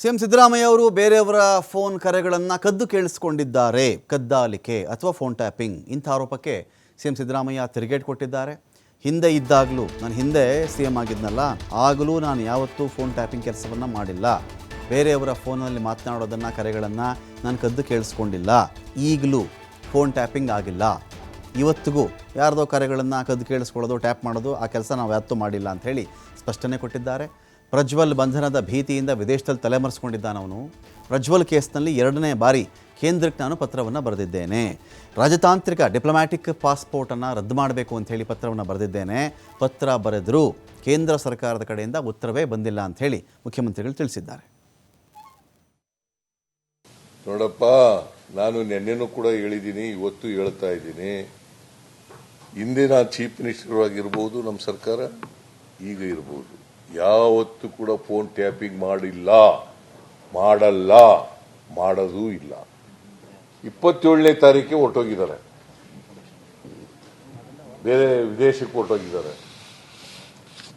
CM Siddaramaiah ಅವರು ಬೇರೆಯವರ phone ಕರೆಗಳನ್ನು ಕದ್ದು ಕೇಳಿಸ್ಕೊಂಡಿದ್ದಾರೆ. ಕದ್ದಾಲಿಕೆ ಅಥವಾ ಫೋನ್ ಟ್ಯಾಪಿಂಗ್. ಇಂಥ ಆರೋಪಕ್ಕೆ ಸಿಎಂ ಸಿದ್ದರಾಮಯ್ಯ ತಿರುಗೇಟ್ ಕೊಟ್ಟಿದ್ದಾರೆ. ಹಿಂದೆ ಇದ್ದಾಗಲೂ, ನಾನು ಹಿಂದೆ ಸಿ ಎಂ ಆಗಿದ್ನಲ್ಲ, ಆಗಲೂ ನಾನು ಯಾವತ್ತೂ ಫೋನ್ ಟ್ಯಾಪಿಂಗ್ ಕೆಲಸವನ್ನು ಮಾಡಿಲ್ಲ. ಬೇರೆಯವರ ಫೋನಲ್ಲಿ ಮಾತನಾಡೋದನ್ನು, ಕರೆಗಳನ್ನು ನಾನು ಕದ್ದು ಕೇಳಿಸ್ಕೊಂಡಿಲ್ಲ. ಈಗಲೂ ಫೋನ್ ಟ್ಯಾಪಿಂಗ್ ಆಗಿಲ್ಲ. ಇವತ್ತಿಗೂ ಯಾರದೋ ಕರೆಗಳನ್ನು ಕದ್ದು ಕೇಳಿಸ್ಕೊಳ್ಳೋದು, ಟ್ಯಾಪ್ ಮಾಡೋದು, ಆ ಕೆಲಸ ನಾವು ಯಾವತ್ತೂ ಮಾಡಿಲ್ಲ ಅಂತ ಹೇಳಿ ಸ್ಪಷ್ಟನೆ ಕೊಟ್ಟಿದ್ದಾರೆ. ಪ್ರಜ್ವಲ್ ಬಂಧನದ ಭೀತಿಯಿಂದ ವಿದೇಶದಲ್ಲಿ ತಲೆಮರೆಸ್ಕೊಂಡಿದ್ದಾನವನು ಪ್ರಜ್ವಲ್ ಕೇಸ್ನಲ್ಲಿ ಎರಡನೇ ಬಾರಿ ಕೇಂದ್ರಕ್ಕೆ ನಾನು ಪತ್ರವನ್ನು ಬರೆದಿದ್ದೇನೆ. ರಾಜತಾಂತ್ರಿಕ ಡಿಪ್ಲೊಮ್ಯಾಟಿಕ್ ಪಾಸ್ಪೋರ್ಟನ್ನು ರದ್ದು ಮಾಡಬೇಕು ಅಂತ ಹೇಳಿ ಪತ್ರವನ್ನು ಬರೆದಿದ್ದೇನೆ. ಪತ್ರ ಬರೆದರೂ ಕೇಂದ್ರ ಸರ್ಕಾರದ ಕಡೆಯಿಂದ ಉತ್ತರವೇ ಬಂದಿಲ್ಲ ಅಂತ ಹೇಳಿ ಮುಖ್ಯಮಂತ್ರಿಗಳು ತಿಳಿಸಿದ್ದಾರೆ. ನೋಡಪ್ಪ, ನಾನು ನಿನ್ನೆನೂ ಕೂಡ ಹೇಳಿದ್ದೀನಿ, ಇವತ್ತು ಹೇಳ್ತಾ ಇದ್ದೀನಿ. ಹಿಂದೆ ನಾನು ಚೀಫ್ ಮಿನಿಸ್ಟರ್ ಆಗಿರ್ಬೋದು ನಮ್ಮ ಸರ್ಕಾರ ಈಗ ಇರ್ಬೋದು. ಯಾವತ್ತೂ ಕೂಡ ಫೋನ್ ಟ್ಯಾಪಿಂಗ್ ಮಾಡಿಲ್ಲ. ಮಾಡಲ್ಲ. ಮಾಡೋದೂ ಇಲ್ಲ. ಇಪ್ಪತ್ತೇಳನೇ ತಾರೀಕಿಗೆ ಹೊರಟೋಗಿದ್ದಾರೆ. ಬೇರೆ ವಿದೇಶಕ್ಕೆ ಹೊರಟೋಗಿದ್ದಾರೆ.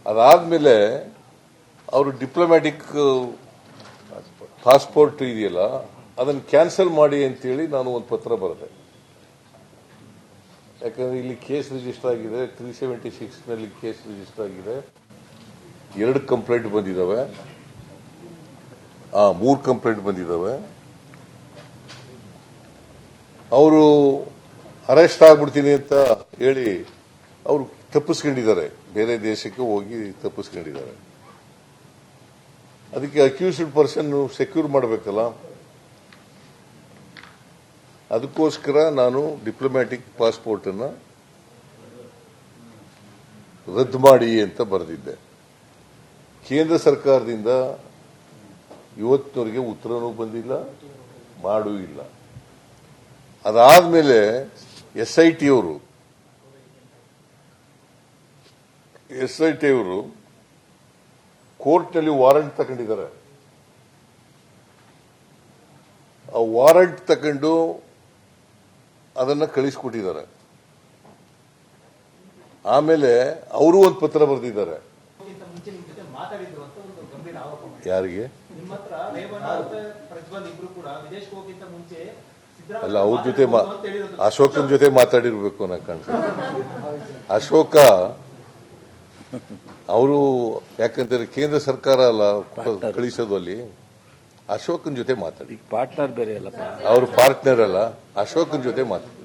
ಅದಾದ್ಮೇಲೆ ಅವರು ಡಿಪ್ಲೊಮ್ಯಾಟಿಕ್, ಪಾಸ್ಪೋರ್ಟ್ ಇದೆಯಲ್ಲ, ಅದನ್ನು ಕ್ಯಾನ್ಸಲ್ ಮಾಡಿ ಅಂತೇಳಿ ನಾನು ಒಂದು ಪತ್ರ ಬರೆದೆ. ಯಾಕಂದರೆ ಇಲ್ಲಿ ಕೇಸ್ ರಿಜಿಸ್ಟರ್ ಆಗಿದೆ ತ್ರೀ ಸೆವೆಂಟಿ ಸಿಕ್ಸ್ನಲ್ಲಿ ಕೇಸ್ ರಿಜಿಸ್ಟರ್ ಆಗಿದೆ. ಎರಡು ಕಂಪ್ಲೇಂಟ್ ಬಂದಿದ್ದಾವೆ ಮೂರು ಕಂಪ್ಲೇಂಟ್ ಬಂದಿದ್ದಾವೆ ಅವರು ಅರೆಸ್ಟ್ ಆಗ್ಬಿಡ್ತೀನಿ ಅಂತ ಹೇಳಿ ಅವರು ತಪ್ಪಿಸ್ಕೊಂಡಿದ್ದಾರೆ. ಬೇರೆ ದೇಶಕ್ಕೆ ಹೋಗಿ ತಪ್ಪಿಸ್ಕೊಂಡಿದ್ದಾರೆ. ಅದಕ್ಕೆ ಅಕ್ಯೂಸ್ಡ್ ಪರ್ಸನ್ ಸೆಕ್ಯೂರ್ ಮಾಡಬೇಕಲ್ಲ. ಅದಕ್ಕೋಸ್ಕರ ನಾನು ಡಿಪ್ಲೊಮ್ಯಾಟಿಕ್ ಪಾಸ್ಪೋರ್ಟ್ ಅನ್ನು ರದ್ದು ಮಾಡಿ ಅಂತ ಬರೆದಿದ್ದೆ. ಕೇಂದ್ರ ಸರ್ಕಾರದಿಂದ ಇವತ್ತಿನವರೆಗೆ ಉತ್ತರನೂ ಬಂದಿಲ್ಲ, ಮಾಡೂ ಇಲ್ಲ. ಅದಾದ್ಮೇಲೆ ಎಸ್ ಐ ಟಿ ಅವರು ಎಸ್ ಐ ಟಿ ಅವರು ಕೋರ್ಟ್ನಲ್ಲಿ ವಾರಂಟ್ ತಗೊಂಡಿದ್ದಾರೆ. ಆ ವಾರಂಟ್ ತಗೊಂಡು ಅದನ್ನ ಕಳಿಸ್ಕೊಟ್ಟಿದ್ದಾರೆ. ಆಮೇಲೆ ಅವರು ಒಂದು ಪತ್ರ ಬರೆದಿದ್ದಾರೆ. ಯಾರಿಗೆ? ನಿಮ್ಮ ಹತ್ರ ರೇವಣ್ಣ ಮತ್ತೆ ಪ್ರಜ್ವಲ್ ಇಬ್ರು ಕೂಡ ವಿದೇಶಕ್ಕೆ ಹೋಗಿಂತ ಮುಂಚೆ ಸಿದ್ದರಾಮಯ್ಯ ಅಲ್ಲ ಅವ್ರ ಜೊತೆ ಅಶೋಕನ ಜೊತೆ ಮಾತಾಡಿರ್ಬೇಕು ಅನ್ನೋ ಕಾಣಿಸ್ತದೆ ಅಶೋಕ ಅವರು ಯಾಕಂದ್ರೆ ಕೇಂದ್ರ ಸರ್ಕಾರ ಅಲ್ಲ ಕಳಿಸೋದು ಅಲ್ಲಿ. ಅಶೋಕನ ಜೊತೆ ಮಾತಾಡಿ. ಪಾರ್ಟ್ನರ್ ಬೇರೆ ಅಲ್ಲ ಅವ್ರ ಪಾರ್ಟ್ನರ್ ಅಲ್ಲ ಅಶೋಕನ ಜೊತೆ ಮಾತಾಡಿ.